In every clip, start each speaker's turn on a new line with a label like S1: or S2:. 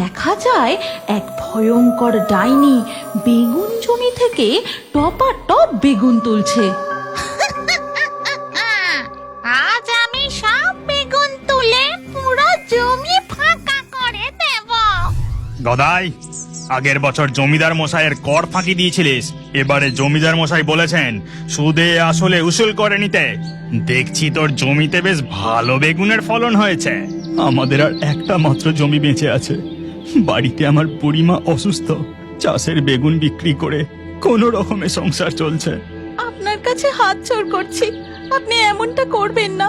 S1: দেখা যায় এক ভয়ঙ্কর ডাইনি বেগুন জমি থেকে টপা টপ বেগুন তুলছে।
S2: আজ আমি সব বেগুন তুলে পুরো জমি ফাঁকা করে দেব।
S3: গদাই আগের বছর জমিদার মশাইয়ের কর ফাঁকি দিয়েছিলিস। এবারে জমিদার মশাই বলেছেন সুদে আসলে উসুল করে নিতে। দেখছি তোর জমিতে বেশ ভালো বেগুনের ফলন হয়েছে। আমাদের আর একটা মাত্র জমি বেঁচে আছে। বাড়িতে আমার বুড়িমা অসুস্থ চাষের বেগুন বিক্রি করে কোনো রকমে সংসার চলছে।
S1: আপনার কাছে হাত জোর করছি আপনি এমনটা করবেন না।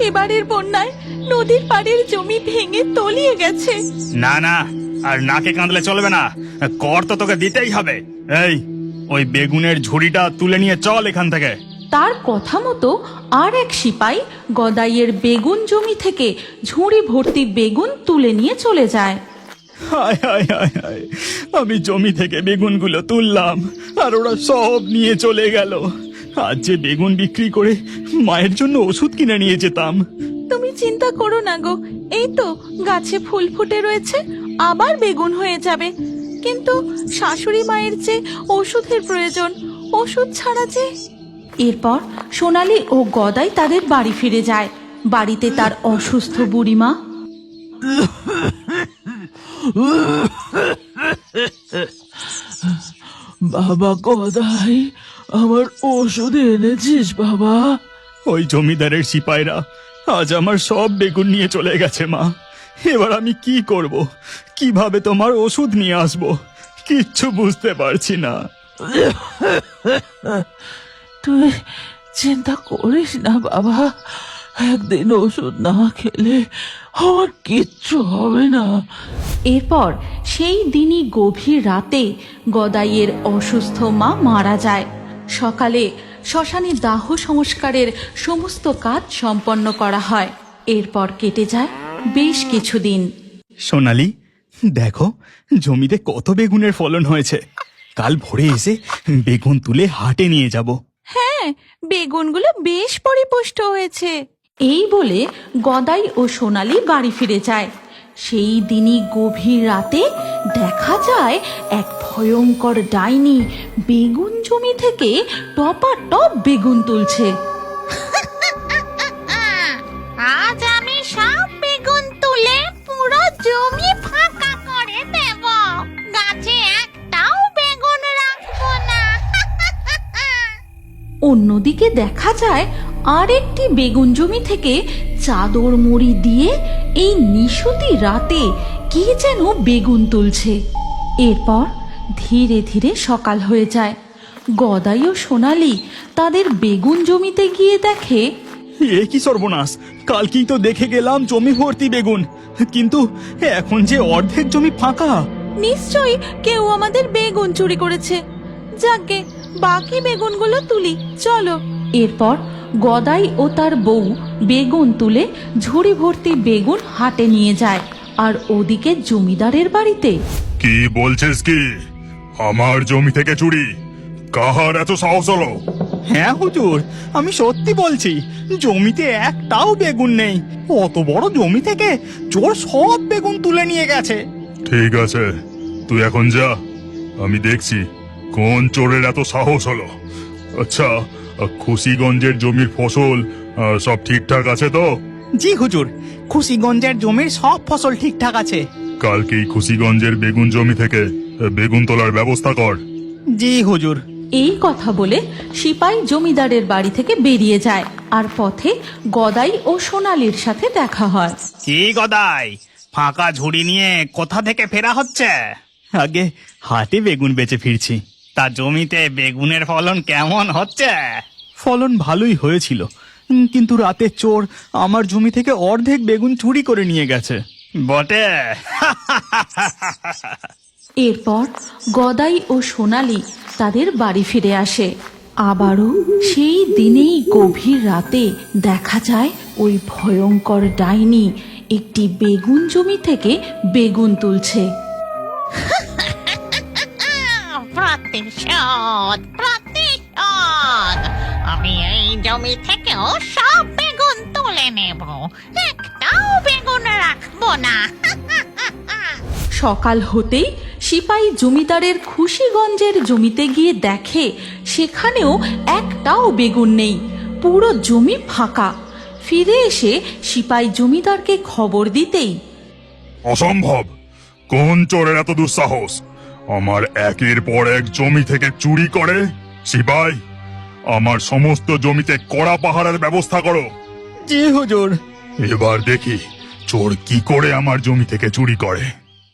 S1: এবারের বন্যায় নদীর পাড়ের জমি ভেঙে তলিয়ে গেছে।
S3: না না আর নাকে কাঁদলে চলবে না। কর তো তোকে দিতেই হবে। এই ওই বেগুনের ঝুড়িটা তুলে নিয়ে চল এখান থেকে।
S1: তার কথা মতো আর এক সিপাই গদাইয়ের বেগুন জমি থেকে ঝুড়ি ভর্তি বেগুন তুলে নিয়ে চলে যায়।
S3: হায় হায় হায় হায়। আমি জমি থেকে বেগুনগুলো তুললাম, আর ওরা সব নিয়ে চলে গেল। আজ যে বেগুন বিক্রি করে মায়ের জন্য ওষুধ কিনে নিয়ে যেতাম।
S1: তুমি চিন্তা করো না গো, এই তো গাছে ফুল ফুটে রয়েছে, আবার বেগুন হয়ে যাবে। কিন্তু শাশুড়ি মায়ের যে ওষুধের প্রয়োজন, ওষুধ ছাড়া যে এরপর সোনালি ও গদাই তাদের বাড়ি ফিরে যায়। বাড়িতে তার অসুস্থ বুড়িমা
S4: বাবা গদাই আমার ওষুধ এনেছিস বাবা।
S3: ওই জমিদারের সিপাইরা আজ আমার সব বেগুন নিয়ে চলে গেছে মা। এবার আমি কি করব? কীভাবে তোমার ওষুধ নিয়ে আসব? কিচ্ছু বুঝতে পারছি না।
S4: তুই চিন্তা করিস না বাবা। একদিন ওষুধ না খেলে আমার কিচ্ছু হবে না।
S1: এরপর সেই দিনই গভীর রাতে গদাইয়ের অসুস্থ মা মারা যায়। সকালে শ্মশানে দাহ সংস্কারের সমস্ত কাজ সম্পন্ন করা হয়। এরপর কেটে যায় বেশ কিছুদিন।
S3: সোনালি দেখো জমিতে কত বেগুনের ফলন হয়েছে। কাল ভোরে এসে বেগুন তুলে হাটে নিয়ে যাব।
S1: হ্যাঁ বেগুনগুলো বেশ পরিপুষ্ট হয়েছে। এই বলে গদাই ও সোনালি বাড়ি ফিরে যায়। সেই দিনই গভীর রাতে দেখা যায় এক ভয়ঙ্কর ডাইনি বেগুন জমি থেকে টপা টপ বেগুন তুলছে। অন্যদিকে দেখা যায় আরেকটি বেগুন জমি থেকে চাদর মুড়ি দিয়ে এই নিশুতি রাতে কে যেন বেগুন তুলছে। এরপর ধীরে ধীরে সকাল হয়ে যায়। গদাই ও সোনালি তাদের বেগুন জমিতে গিয়ে দেখে
S3: এ কি সর্বনাশ! কালকেই তো দেখে গেলাম জমি ভর্তি বেগুন। কিন্তু এখন যে অর্ধেক জমি ফাঁকা।
S1: নিশ্চয়ই কেউ আমাদের বেগুন চুরি করেছে। যাকে বাকি বেগুনগুলো তুলি চলো। এরপর গদাই ও তার বউ বেগুন তুলে ঝুড়ি ভর্তি বেগুন হাটে নিয়ে যায় আর ওদিকে জমিদারের বাড়িতে।
S5: কি বলছিস কি? আমার জমি থেকে চুরি কাহার এত সাহস হলো?
S3: হ্যাঁ হুজুর আমি সত্যি বলছি জমিতে একটাও বেগুন নেই। অত বড় জমি থেকে চোর সব বেগুন তুলে নিয়ে গেছে।
S5: ঠিক আছে তুই এখন যা আমি দেখছি। কোন চোরের এত সাহস হলো? আচ্ছা খুশিগঞ্জের জমির ফসল সব ঠিকঠাক আছে তো?
S3: জি হুজুর খুশিগঞ্জের জমির সব ফসল ঠিকঠাক আছে।
S5: কালকেই খুশিগঞ্জের বেগুন জমি থেকে বেগুন তোলার ব্যবস্থা কর।
S3: জি হুজুর।
S1: এই কথা বলে সিপাই জমিদারের বাড়ি থেকে বেরিয়ে যায় আর পথে গদাই ও সোনালির সাথে দেখা হয়।
S3: কি গদাই? ফাঁকা ঝুড়ি নিয়ে কোথা থেকে ফেরা হচ্ছে? আগে হাটে বেগুন বেচে ফিরছি। তা জমিতে বেগুনের ফলন কেমন হচ্ছে? ফলন ভালোই হয়েছিল উম, কিন্তু রাতে চোর আমার জমি থেকে অর্ধেক বেগুন চুরি করে নিয়ে গেছে। বটে।
S1: এরপর গদাই ও সোনালি তাদের বাড়ি ফিরে আসে। আবারও সেই দিনেই গভীর রাতে দেখা যায় ওই ভয়ঙ্কর ডাইনি একটি বেগুন জমি থেকে বেগুন তুলছে।
S2: প্রতিশোধ প্রতিশোধ। আমি এই জমি থেকেও সব বেগুন তুলে নেব। একটাও বেগুন রাখব না।
S1: সকাল হতেই সিপাই জমিদারের খুশিগঞ্জের জমিতে গিয়ে দেখে সেখানেও একটাও বেগুন নেই। পুরো জমি ফাঁকা। ফিরে এসে সিপাহী জমিদারকে খবর দিতেই
S5: অসম্ভব! কোন চোরের এত দুঃসাহস? আমার একের পর এক জমি থেকে চুরি করে? সিপাই আমার সমস্ত জমিতে কড়া পাহারার ব্যবস্থা করো।
S3: জি হুজুর।
S5: এবার দেখি চোর কি করে আমার জমি থেকে চুরি করে।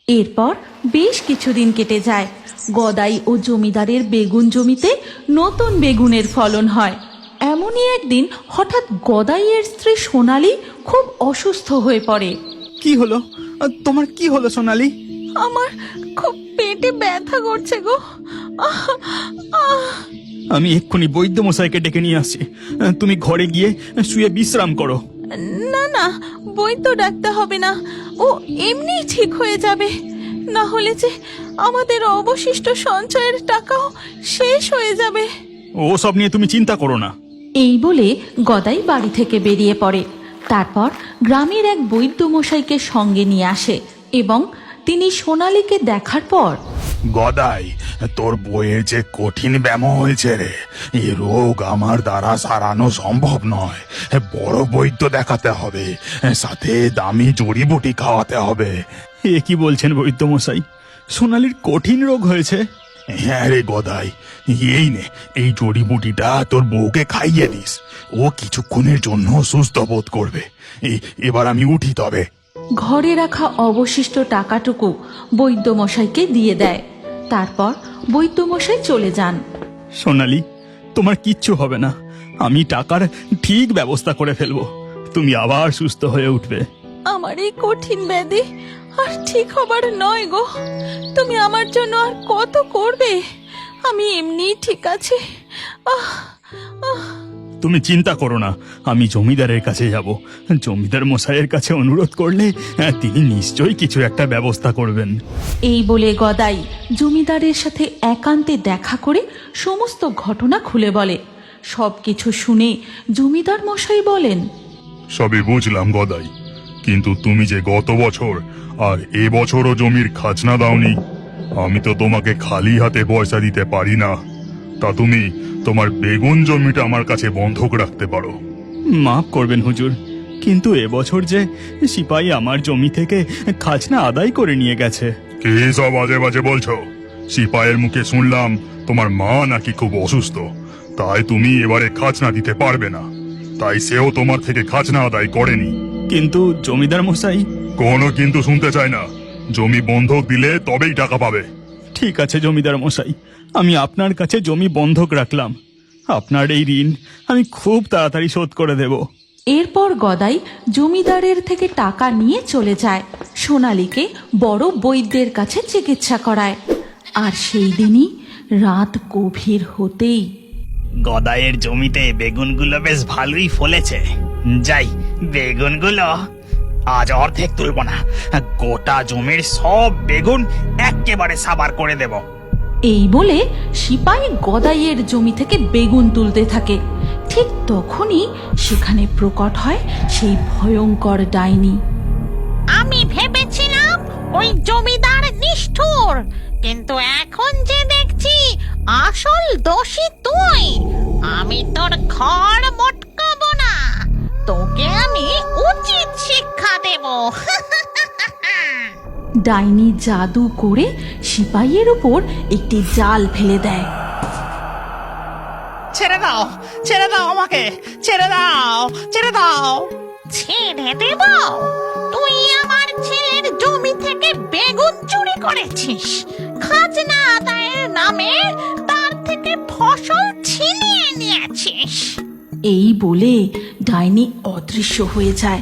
S1: এরপর বেশ কিছুদিন কেটে যায়। গদাই ও জমিদারের বেগুন জমিতে নতুন বেগুনের ফলন হয়। এমনই একদিন হঠাৎ গদাইয়ের স্ত্রী সোনালি খুব অসুস্থ হয়ে পড়ে।
S3: কি হলো? তোমার কি হলো সোনালি?
S1: আমার খুব পেটে ব্যথা করছে গো।
S3: আমি এক্ষুনি বৈদ্য মশাইকে ডেকে নিয়ে আসছি। তুমি ঘরে গিয়ে শুয়ে বিশ্রাম করো।
S1: না না বৈদ্য ডাকতে হবে না। ও এমনি ঠিক হয়ে যাবে। না হলে যে আমাদের অবশিষ্ট সঞ্চয়ের টাকাও শেষ হয়ে যাবে।
S3: ও সব নিয়ে তুমি চিন্তা করো না।
S1: এই বলে গদাই বাড়ি থেকে বেরিয়ে পড়ে। তারপর গ্রামের এক বৈদ্য মশাইকে সঙ্গে নিয়ে আসে এবং তিনি সোনালীকে দেখার পর
S5: গদাই তোর বইয়ের যে কঠিন ব্যাম হয়েছে রে এ রোগ আমার দ্বারা সারানো সম্ভব নয়। বড় বৈদ্য দেখাতে হবে সাথে দামি জড়িবুটি খাওয়াতে হবে।
S3: এ কি বলছেন বৈদ্য মশাই সোনালির কঠিন রোগ হয়েছে?
S5: হ্যাঁ রে গদাই এই নে এই জড়িবুটিটা তোর বউকে খাইয়ে দিস। ও কিছুক্ষণের জন্য সুস্থ বোধ করবে। এবার আমি উঠি তবে।
S1: ঘরে রাখা অবশিষ্ট টাকাটুকু বৈদ্যমশাইকে দিয়ে দেয়। তারপর বৈদ্যমশাই চলে যান।
S3: সোনালি তোমার কিচ্ছু হবে না। আমি টাকার ঠিক ব্যবস্থা করে ফেলব। তুমি আবার সুস্থ হয়ে উঠবে।
S1: আমার এই কঠিন ব্যাধি আর ঠিক হবার নয় গো। তুমি আমার জন্য আর কত করবে? আমি এমনিই ঠিক আছি। আহ আহ।
S3: তুমি চিন্তা করো না আমি জমিদারের কাছে যাব। জমিদার মশাইয়ের কাছে অনুরোধ করলে হ্যাঁ, তিনি নিশ্চয়ই কিছু একটা ব্যবস্থা করবেন।
S1: এই বলে গদাই জমিদারের সাথে একান্তে দেখা করে সমস্ত ঘটনা খুলে বলে। সবকিছু শুনে জমিদার মশাই বলেন
S5: সবই বুঝলাম গদাই কিন্তু তুমি যে গত বছর আর এ বছরও জমির খাজনা দাওনি আমি তো তোমাকে খালি হাতে পয়সা দিতে পারি না। তা তুমি তোমার বেগুন জমিটা আমার কাছে বন্ধক রাখতে পারো।
S3: মাফ করবেন হুজুর কিন্তু এবছর যে সিপাহী আমার জমি থেকে খাজনা আদায় করে নিয়ে গেছে।
S5: কি সব বাজে বাজে বলছো? সিপাহের মুখে শুনলাম তোমার মা নাকি খুব অসুস্থ। তাই তুমি এবারে খাজনা দিতে পারবে না। তাই সেও তোমার থেকে খাজনা আদায় করেনি।
S3: কিন্তু জমিদার মশাই
S5: কোনো কিন্তু শুনতে চায় না। জমি বন্ধক দিলে তবেই টাকা পাবে।
S3: ঠিক আছে জমিদার মশাই আমি আপনার কাছে জমি বন্ধক রাখলাম। আপনার এই ঋণ আমি খুব তাড়াতাড়ি শোধ করে দেব।
S1: এরপর গদাই জমিদারের থেকে টাকা নিয়ে চলে যায়। সোনালীকে বড় বৈদ্যের কাছে চিকিৎসা করায়। আর সেই দিনই রাত গভীর হতেই
S6: গদায়ের জমিতে বেগুনগুলো বেশ ভালোই ফলেছে। যাই বেগুনগুলো আজ অর্ধেক তুলব না। গোটা জমির সব বেগুন একেবারে সাবার করে দেব।
S1: এই বলে সিপাহী গদাইয়ের জমি থেকে বেগুন তুলতে থাকে। ঠিক তখনই সেখানে প্রকট হয় সেই ভয়ঙ্কর ডাইনি।
S2: আমি ভেবেছিলাম ওই জমিদার নিষ্ঠুর, কিন্তু এখন যে দেখছি আসল দোষী তুই, আমি তোর ঘর মটকাবো না, তোকে আমি উচিত শিক্ষা দেব।
S1: ডাইনি জাদু করে সিপাহীর উপর একটি জাল ফেলে দেয়।
S6: ছেড়ে দাও ছেড়ে দাও আমাকে ছেড়ে দাও ছেড়ে দাও।
S2: ছেড়ে দেব? তুই আমার ছেলের জমি থেকে বেগুন চুরি করেছিস। খাজনা আদায়ের নামে তার থেকে ফসল ছিনিয়ে নিয়েছিস।
S1: এই বলে ডাইনি অদৃশ্য হয়ে যায়।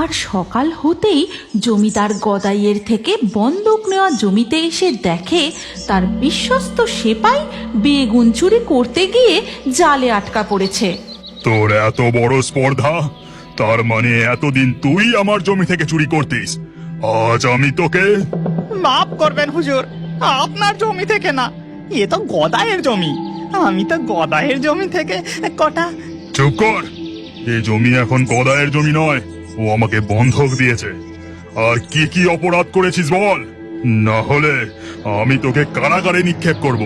S1: আর সকাল হতেই জমিদার গদাইয়ের থেকে বন্দুক নেওয়া জমিতে এসে দেখে তার বিশ্বস্ত সেপাই বেগুন চুরি করতে গিয়ে জালে আটকা পড়েছে।
S5: তোর এত বড় স্পর্ধা? তার মানে এতদিন তুই আমার জমি থেকে চুরি করতিস। আজ আমি তোকে
S3: মাফ করবেন হুজুর আপনার জমি থেকে না এ তো গদায়ের জমি। আমি তো গদায়ের জমি থেকে কটা
S5: চুপ কর। এ জমি এখন গদায়ের জমি নয়। ও আমাকে বন্ধক দিয়েছে। আর কি কি অপরাধ করেছিস বল? না হলে আমি তোকে কারাগারে নিক্ষেপ করব।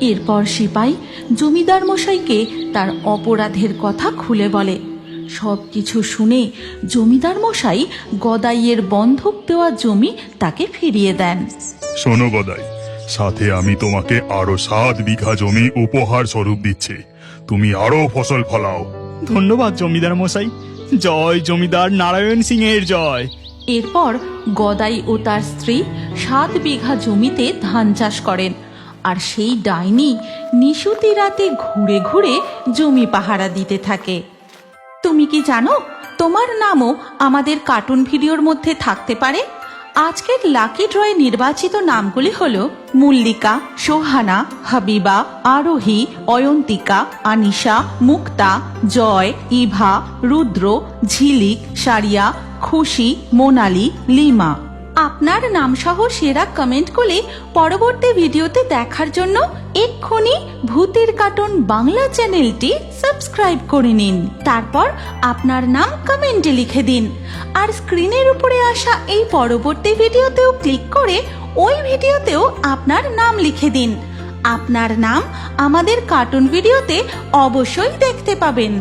S1: এরপর সিপাই জমিদার মশাইকে তার অপরাধের কথা খুলে বলে। সব কিছু শুনে জমিদার মশাই গদাইয়ের বন্ধক দেওয়া জমি তাকে ফিরিয়ে দেন।
S5: শোনো গদাই সাথে আমি তোমাকে আরও সাত বিঘা জমি উপহার স্বরূপ দিচ্ছি। তুমি আরও ফসল ফলাও।
S3: ধন্যবাদ জমিদার মশাই। জয় জমিদার নারায়ণ সিং এর জয়।
S1: এরপর গদাই ও তার স্ত্রী সাত বিঘা জমিতে ধান চাষ করেন, আর সেই ডাইনি নিশুতি রাতে ঘুরে ঘুরে জমি পাহারা দিতে থাকে। তুমি কি জানো, তোমার নামও আমাদের কার্টুন ভিডিওর মধ্যে থাকতে পারে? আজকের লাকি ড্রয়ে নির্বাচিত নামগুলি হল মল্লিকা, সোহানা, হাবিবা, আরোহী, অয়ন্তিকা, আনিশা, মুক্তা, জয়, ইভা, রুদ্র, ঝিলিক, সারিয়া, খুশি, মোনালি, লিমা। আপনার নামসহ সেরা কমেন্ট করে পরবর্তী ভিডিওতে দেখার জন্য এক্ষুনি ভূতের কার্টুন বাংলা চ্যানেলটি সাবস্ক্রাইব করে নিন। তারপর আপনার নাম কমেন্টে লিখে দিন। আর স্ক্রিনের উপরে আসা এই পরবর্তী ভিডিওতেও ক্লিক করে ওই ভিডিওতেও আপনার নাম লিখে দিন। আপনার নাম আমাদের কার্টুন ভিডিওতে অবশ্যই দেখতে পাবেন।